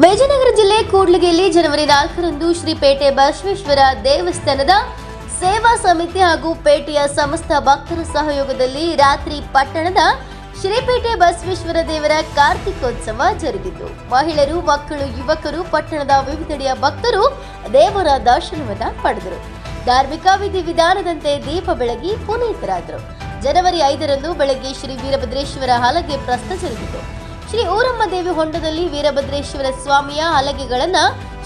ವಿಜಯನಗರ ಜಿಲ್ಲೆ ಕೂಡ್ಲಿಗೆಯಲ್ಲಿ ಜನವರಿ ನಾಲ್ಕರಂದು ಶ್ರೀಪೇಟೆ ಬಸವೇಶ್ವರ ದೇವಸ್ಥಾನದ ಸೇವಾ ಸಮಿತಿ ಹಾಗೂ ಪೇಟೆಯ ಸಮಸ್ತ ಭಕ್ತರ ಸಹಯೋಗದಲ್ಲಿ ರಾತ್ರಿ ಪಟ್ಟಣದ ಶ್ರೀಪೇಟೆ ಬಸವೇಶ್ವರ ದೇವರ ಕಾರ್ತಿಕೋತ್ಸವ ಜರುಗಿತು. ಮಹಿಳೆಯರು, ಮಕ್ಕಳು, ಯುವಕರು, ಪಟ್ಟಣದ ವಿವಿಧೆಡೆಯ ಭಕ್ತರು ದೇವರ ದರ್ಶನವನ್ನ ಪಡೆದರು. ಧಾರ್ಮಿಕ ವಿಧಿವಿಧಾನದಂತೆ ದೀಪ ಬೆಳಗಿ ಪುನೀತರಾದರು. ಜನವರಿ ಐದರಂದು ಬೆಳಗ್ಗೆ ಶ್ರೀ ವೀರಭದ್ರೇಶ್ವರ ಹಲಗೆ ಪ್ರಸ್ತ ಜರುಗಿತು. ಶ್ರೀ ಊರಮ್ಮ ದೇವಿ ಹೊಂಡದಲ್ಲಿ ವೀರಭದ್ರೇಶ್ವರ ಸ್ವಾಮಿಯ ಹಲಗೆಗಳನ್ನ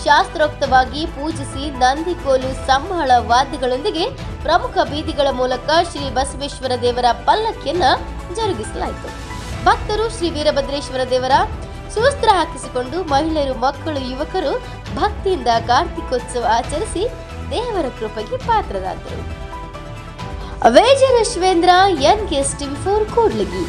ಶಾಸ್ತ್ರೋಕ್ತವಾಗಿ ಪೂಜಿಸಿ ನಂದಿಕೋಲು ಸಂಬಳ ವಾದ್ಯಗಳೊಂದಿಗೆ ಪ್ರಮುಖ ಬೀದಿಗಳ ಮೂಲಕ ಶ್ರೀ ಬಸವೇಶ್ವರ ದೇವರ ಪಲ್ಲಕ್ಕಿಯನ್ನ ಜರುಗಿಸಲಾಯಿತು. ಭಕ್ತರು ಶ್ರೀ ವೀರಭದ್ರೇಶ್ವರ ದೇವರ ಸೂಸ್ತ್ರ ಹಾಕಿಸಿಕೊಂಡು ಮಹಿಳೆಯರು, ಮಕ್ಕಳು, ಯುವಕರು ಭಕ್ತಿಯಿಂದ ಕಾರ್ತಿಕೋತ್ಸವ ಆಚರಿಸಿ ದೇವರ ಕೃಪೆಗೆ ಪಾತ್ರರಾದರು. ವೇಜ Rashvendra N TV four Kudligi.